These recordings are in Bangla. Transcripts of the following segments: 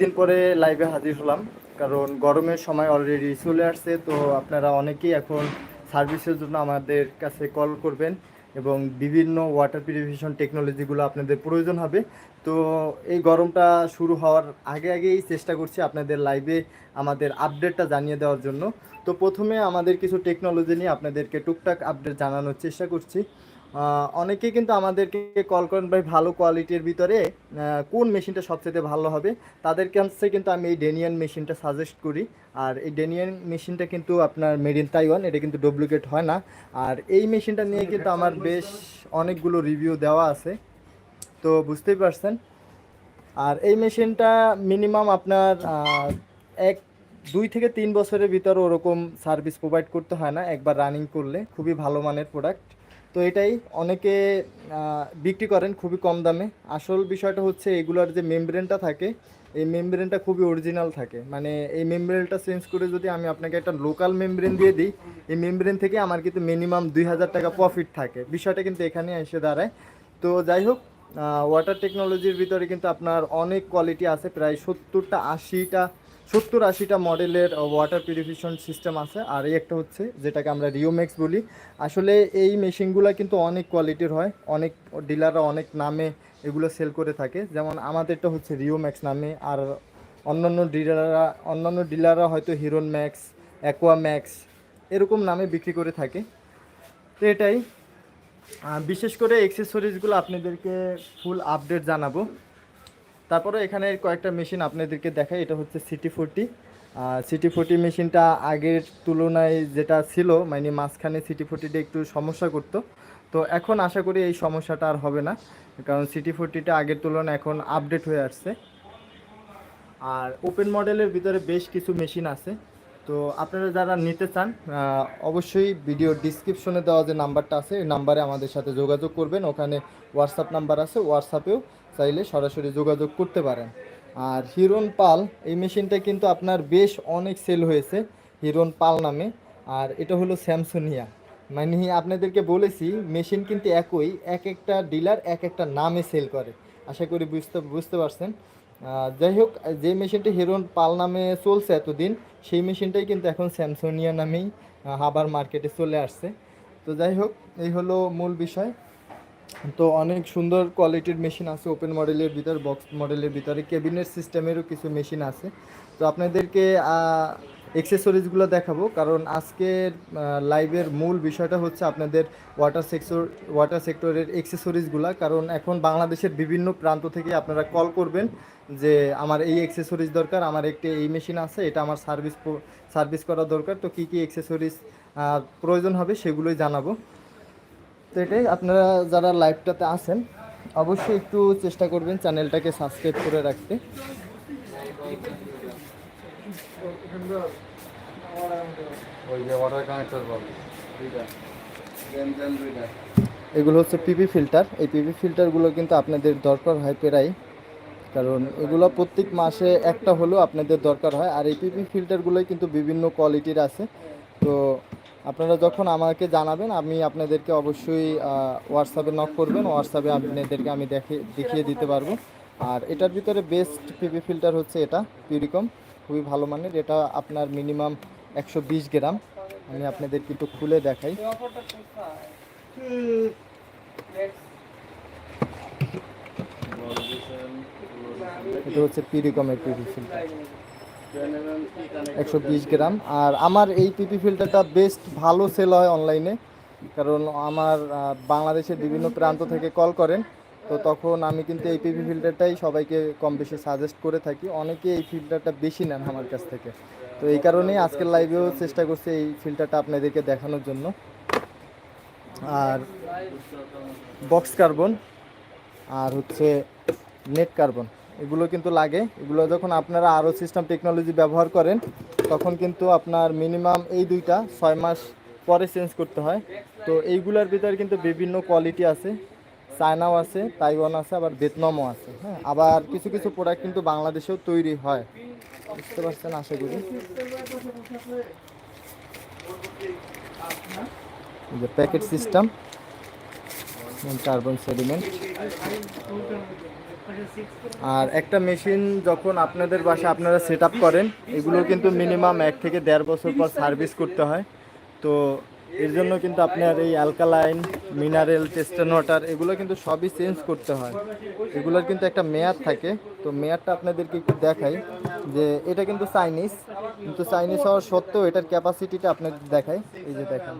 দিন পরে লাইভে হাজির হলাম, কারণ গরমের সময় অলরেডি চলে আসছে, তো আপনারা অনেকেই এখন সার্ভিসের জন্য আমাদের কাছে কল করবেন এবং বিভিন্ন ওয়াটার পিউরিফিকেশন টেকনোলজিগুলো আপনাদের প্রয়োজন হবে। তো এই গরমটা শুরু হওয়ার আগে আগেই চেষ্টা করছি আপনাদের লাইভে আমাদের আপডেটটা জানিয়ে দেওয়ার জন্য। তো প্রথমে আমাদের কিছু টেকনোলজি নিয়ে আপনাদেরকে টুকটাক আপডেট জানানোর চেষ্টা করছি। অনেকেই কিন্তু আমাদেরকে কল করেন ভাই ভালো কোয়ালিটির ভিতরে কোন মেশিনটা সবচেয়ে ভালো হবে? তাদের কাছে কিন্তু আমি এই ডেনিয়ান মেশিনটা সাজেস্ট করি। আর এই ডেনিয়ান মেশিনটা কিন্তু আপনার মেড ইন তাইওয়ান এটা কিন্তু ডুপ্লিকেট হয় না। আর এই মেশিনটা নিয়ে কিন্তু আমার বেশ অনেকগুলো রিভিউ দেওয়া আছে। তো বুঝতেই পারছেন। আর এই মেশিনটা মিনিমাম আপনার এক দুই থেকে তিন বছরের ভিতরে ওরকম সার্ভিস প্রোভাইড করতে হয় না। একবার রানিং করলে খুবই ভালো মানের প্রোডাক্ট তো এটাই অনেকে বিক্রি করেন খুবই কম দামে। আসল বিষয়টা হচ্ছে এগুলার যে মেমব্রেনটা থাকে, এই মেমব্রেনটা খুবই অরিজিনাল থাকে। মানে এই মেমব্রেনটা চেঞ্জ করে যদি আমি আপনাকে একটা লোকাল মেমব্রেন দিয়ে দিই, এই মেমব্রেন থেকে আমার কিন্তু মিনিমাম দুই হাজার টাকা প্রফিট থাকে। বিষয়টা কিন্তু এখানে এসে দাঁড়ায়। তো যাই হোক ওয়াটার টেকনোলজির ভিতরে কিন্তু আপনার অনেক কোয়ালিটি আছে, প্রায় সত্তরটা আশিটা সত্তর আশিটা মডেলের ওয়াটার পিউরিফিকেশন সিস্টেম আছে। আর এই একটা হচ্ছে, যেটাকে আমরা রিওমেক্স বলি। আসলে এই মেশিনগুলো কিন্তু অনেক কোয়ালিটির হয়। অনেক ডিলাররা অনেক নামে এগুলো সেল করে থাকে। যেমন আমাদেরটা হচ্ছে রিওম্যাক্স নামে। আর অন্যান্য ডিলাররা অন্যান্য ডিলাররা হয়তো হিরোন ম্যাক্স অ্যাকোয়া ম্যাক্স এরকম নামে বিক্রি করে থাকে। তো এটাই। বিশেষ করে এক্সেসরিজগুলো আপনাদেরকে ফুল আপডেট জানাব। তারপরে এখানে কয়েকটা মেশিন আপনাদেরকে দেখাই, এটা হচ্ছে সিটি ফোরটি। সিটি ফোরটি মেশিনটা আগের তুলনায় যেটা ছিল মানে মাঝখানে সিটি ফোরটিটা একটু সমস্যা করত। তো এখন আশা করি এই সমস্যাটা আর হবে না, কারণ সিটি ফোরটিটা আগের তুলনায় এখন আপডেট হয়ে আসছে। আর ওপেন মডেলের ভিতরে বেশ কিছু মেশিন আছে। তো আপনারা যারা নিতে চান অবশ্যই ভিডিও ডিসক্রিপশনে দেওয়া যে নাম্বারটা আছে, এই নাম্বারে আমাদের সাথে যোগাযোগ করবেন। ওখানে হোয়াটসঅ্যাপ নাম্বার আছে হোয়াটসঅ্যাপেও চাইলে সরাসরি যোগাযোগ করতে পারেন। আর হিরোন পাল, এই মেশিনটা কিন্তু আপনার বেশ অনেক সেল হয়েছে হিরোন পাল নামে। আর এটা হলো স্যামসুনিয়া। মানে আপনাদেরকে বলেছি, মেশিন কিন্তু একই, এক একটা ডিলার এক একটা নামে সেল করে। আশা করি বুঝতে বুঝতে পারছেন। যাই হোক, যে মেশিনটি হিরোন পাল নামে চলছে এতদিন, সেই মেশিনটাই কিন্তু এখন স্যামসোনিয়া নামেই হাবার মার্কেটে চলে আসছে। তো যাই হোক, এই হলো মূল বিষয়। তো অনেক সুন্দর কোয়ালিটির মেশিন আছে ওপেন মডেলের ভিতর বক্স মডেলের ভিতরে কেবিনেট সিস্টেমেরও কিছু মেশিন আছে। তো আপনাদেরকে এক্সেসরিজগুলো দেখাবো। কারণ আজকের লাইভের মূল বিষয়টা হচ্ছে আপনাদের ওয়াটার সেক্টর ওয়াটার সেক্টরের এক্সেসরিজগুলো কারণ এখন বাংলাদেশের বিভিন্ন প্রান্ত থেকে আপনারা কল করবেন যে, আমার এই এক্সেসরিজ দরকার, আমার একটি এই মেশিন আছে, এটা আমার সার্ভিস সার্ভিস করা দরকার। তো কী কী এক্সেসরিজ প্রয়োজন হবে সেগুলোই জানাব। তো এটাই, আপনারা যারা লাইভটাতে আছেন, অবশ্যই একটু চেষ্টা করবেন চ্যানেলটাকে সাবস্ক্রাইব করে রাখতে। এগুলো হচ্ছে পিপি ফিল্টার এই পিপি ফিল্টারগুলো কিন্তু আপনাদের দরকার হয় প্রায়। কারণ এগুলো প্রত্যেক মাসে একটা হলেও আপনাদের দরকার হয়। আর এই পিপি ফিল্টারগুলোই কিন্তু বিভিন্ন কোয়ালিটির আছে। তো আপনারা যখন আমাকে জানাবেন, আমি আপনাদেরকে অবশ্যই হোয়াটসঅ্যাপে নক করবেন। হোয়াটসঅ্যাপে আপনাদেরকে আমি দেখে, দেখিয়ে দিতে পারব। আর এটার ভিতরে বেস্ট পিপি ফিল্টার হচ্ছে এটা পিউরিকম খুবই ভালো মানের। এটা আপনার মিনিমাম একশো বিশ গ্রাম। আমি আপনাদেরকে একটু খুলে দেখাই। এটা হচ্ছে পিরিকমের পিপি ফিল্টার একশো বিশ গ্রাম। আর আমার এই পিপি ফিল্টারটা বেস্ট ভালো সেল হয় অনলাইনে কারণ আমার বাংলাদেশের বিভিন্ন প্রান্ত থেকে কল করেন। তো তখন আমি কিন্তু এই পিপি ফিল্টারটাই সবাইকে কম বেশি সাজেস্ট করে থাকি। অনেকে এই ফিল্টারটা বেশি নেন আমার কাছ থেকে। তো এই কারণেই আজকের লাইভেও চেষ্টা করছি এই ফিল্টারটা আপনাদেরকে দেখানোর জন্য। আর বক্স কার্বন আর হচ্ছে নেট কার্বন এগুলো কিন্তু লাগে। এগুলো যখন আপনারা আরও সিস্টেম টেকনোলজি ব্যবহার করেন, তখন কিন্তু আপনার মিনিমাম এই দুইটা ছয় মাস পরে চেঞ্জ করতে হয়। তো এইগুলোর ভিতরে কিন্তু বিভিন্ন কোয়ালিটি আছে। চায়নাও আছে, তাইওয়ান আছে, আবার ভিয়েতনামও আছে হ্যাঁ? আবার কিছু কিছু প্রোডাক্ট কিন্তু বাংলাদেশেও তৈরি হয়। বুঝতে পারছেন আশা করি? প্যাকেট সিস্টেম কার্বন সেডিমেন্ট আর একটা মেশিন যখন আপনাদের বাসায় আপনারা সেট করেন, এগুলো কিন্তু মিনিমাম এক থেকে দেড় বছর পর সার্ভিস করতে হয়। তো এর জন্য কিন্তু আপনার এই অ্যালকালাইন মিনারেল টেস্টেন ওয়াটার এগুলো কিন্তু সবই চেঞ্জ করতে হয়। এগুলোর কিন্তু একটা মেয়াদ থাকে। তো মেয়াদটা আপনাদেরকে একটু দেখাই যে এটা কিন্তু চাইনিজ কিন্তু চাইনিজ হওয়ার সত্ত্বেও এটার ক্যাপাসিটিটা আপনাদের দেখাই। এই যে দেখেন,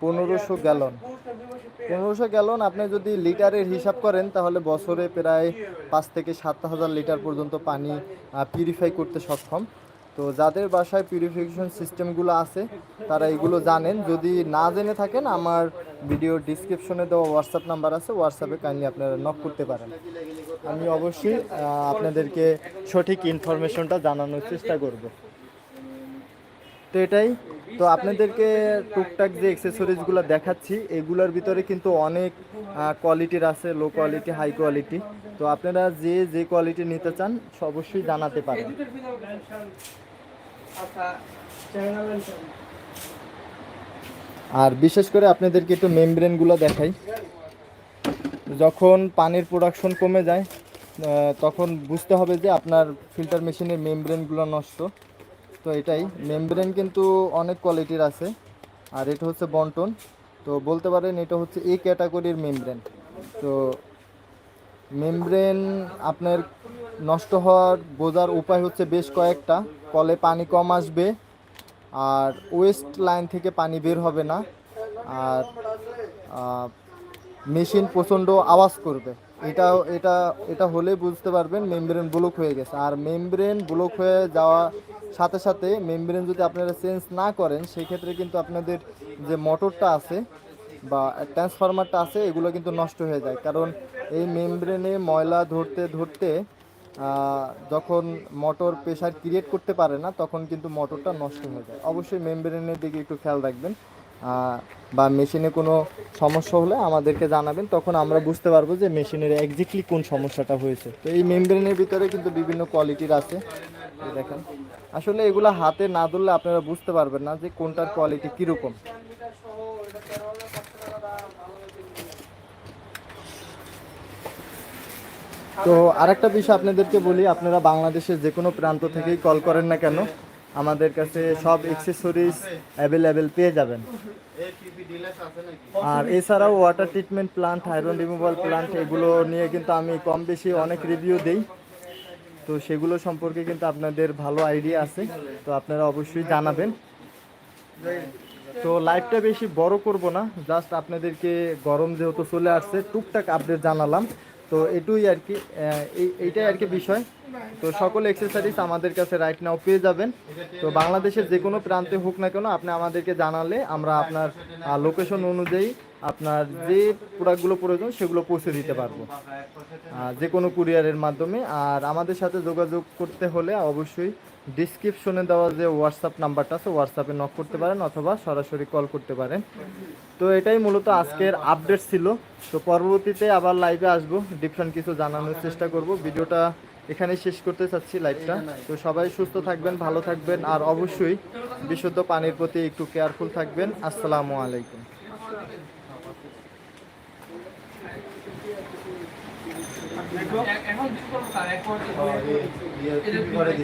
পনেরোশো গ্যালন পনেরোশো গ্যালন আপনি যদি লিটারের হিসাব করেন, তাহলে বছরে প্রায় পাঁচ থেকে সাত হাজার লিটার পর্যন্ত পানি পিউরিফাই করতে সক্ষম। তো যাদের বাসায় পিউরিফিকেশন সিস্টেমগুলো আছে, তারা এগুলো জানেন। যদি না জেনে থাকেন, আমার ভিডিও ডিসক্রিপশনে দেওয়া হোয়াটসঅ্যাপ নাম্বার আছে হোয়াটসঅ্যাপে কাইন্ডলি আপনারা নক করতে পারেন। আমি অবশ্যই আপনাদেরকে সঠিক ইনফরমেশনটা জানানোর চেষ্টা করব। তো এটাই। তো আপনাদেরকে টুকটাক যে অ্যাক্সেসরিজগুলো দেখাচ্ছি, এগুলোর ভিতরে কিন্তু অনেক কোয়ালিটির আছে লো কোয়ালিটি হাই কোয়ালিটি তো আপনারা যে যে কোয়ালিটি নিতে চান, অবশ্যই জানাতে পারেন। আর বিশেষ করে আপনাদেরকে একটু মেমব্রেনগুলো দেখাই। যখন পানির প্রোডাকশন কমে যায় তখন বুঝতে হবে যে আপনার ফিল্টার মেশিনের মেমব্রেনগুলো নষ্ট। তো এটাই। মেমব্রেন কিন্তু অনেক কোয়ালিটির আছে। আর এটা হচ্ছে বন্টন। তো বলতে পারেন এটা হচ্ছে এ ক্যাটাগরির মেমব্রেন। তো মেমব্রেন আপনার নষ্ট হওয়ার বোঝার উপায় হচ্ছে বেশ কয়েকটা। কলে পানি কম আসবে আর ওয়েস্ট লাইন থেকে পানি বের হবে না। আর মেশিন প্রচণ্ড আওয়াজ করবে। এটা এটা এটা হলে বুঝতে পারবেন মেমব্রেন ব্লক হয়ে গেছে। আর মেমব্রেন ব্লক হয়ে যাওয়া সাথে সাথে মেমব্রেন যদি আপনারা চেঞ্জ না করেন সেই ক্ষেত্রে কিন্তু আপনাদের যে মোটরটা আছে বা ট্রান্সফরমারটা আছে, এগুলো কিন্তু নষ্ট হয়ে যায়। কারণ এই মেমব্রেনে ময়লা ধরতে ধরতে যখন মোটর প্রেশার ক্রিয়েট করতে পারে না, তখন কিন্তু মোটরটা নষ্ট হয়ে যায়। অবশ্যই মেমব্রেনের দিকে একটু খেয়াল রাখবেন। বা মেশিনে কোনো সমস্যা হলে আমাদেরকে জানাবেন, তখন আমরা বুঝতে পারব যে মেশিনের এক্স্যাক্টলি কোন সমস্যাটা হয়েছে। তো এই মেমব্রেনের ভিতরে কিন্তু বিভিন্ন কোয়ালিটির আছে। দেখেন। আসলে এগুলো হাতে না ধরলে আপনারা বুঝতে পারবেন না যে কোনটার কোয়ালিটি কীরকম। তো আরেকটা বিষয় আপনাদেরকে বলি, আপনারা বাংলাদেশের যে কোনো প্রান্ত থেকেই কল করেন না কেন আমাদের কাছে সব এক্সেসরিজ অ্যাভেলেবেল পেয়ে যাবেন। আর এছাড়াও water treatment plant iron removal plant এগুলো নিয়ে কিন্তু আমি কম বেশি অনেক রিভিউ দেই। তো সেগুলো সম্পর্কে কিন্তু আপনাদের ভালো আইডিয়া আছে, তো আপনারা অবশ্যই জানাবেন। তো লাইভটা বেশি বড় করব না জাস্ট আপনাদেরকে গরম যেহেতু চলে আসছে, টুকটাক আপডেট জানালাম। তো এটুই আর কি এই, এইটাই আর কি বিষয়। তো সকল এক্সেসরিজ আমাদের কাছে রাইট নাও পেয়ে যাবেন। তো বাংলাদেশের যে কোনো প্রান্তে হোক না কেন, আপনি আমাদেরকে জানালে আমরা আপনার লোকেশন অনুযায়ী আপনার যে প্রোডাক্টগুলো প্রয়োজন সেগুলো পৌঁছে দিতে পারব। যে কোনো কুরিয়ারের মাধ্যমে। আর আমাদের সাথে যোগাযোগ করতে হলে অবশ্যই ডিসক্রিপশনে দেওয়া যে হোয়াটসঅ্যাপ নাম্বারটা আছে হোয়াটসঅ্যাপে নক করতে পারেন অথবা সরাসরি কল করতে পারেন। তো এটাই মূলত আজকের আপডেট ছিল। তো পরবর্তীতে আবার লাইভে আসব। ডিফারেন্ট কিছু জানানোর চেষ্টা করব। ভিডিওটা এখানেই শেষ করতে চাচ্ছি লাইভটা তো সবাই সুস্থ থাকবেন ভালো থাকবেন আর অবশ্যই বিশুদ্ধ পানির প্রতি একটু কেয়ারফুল থাকবেন আসসালামু আলাইকুম এখন এখন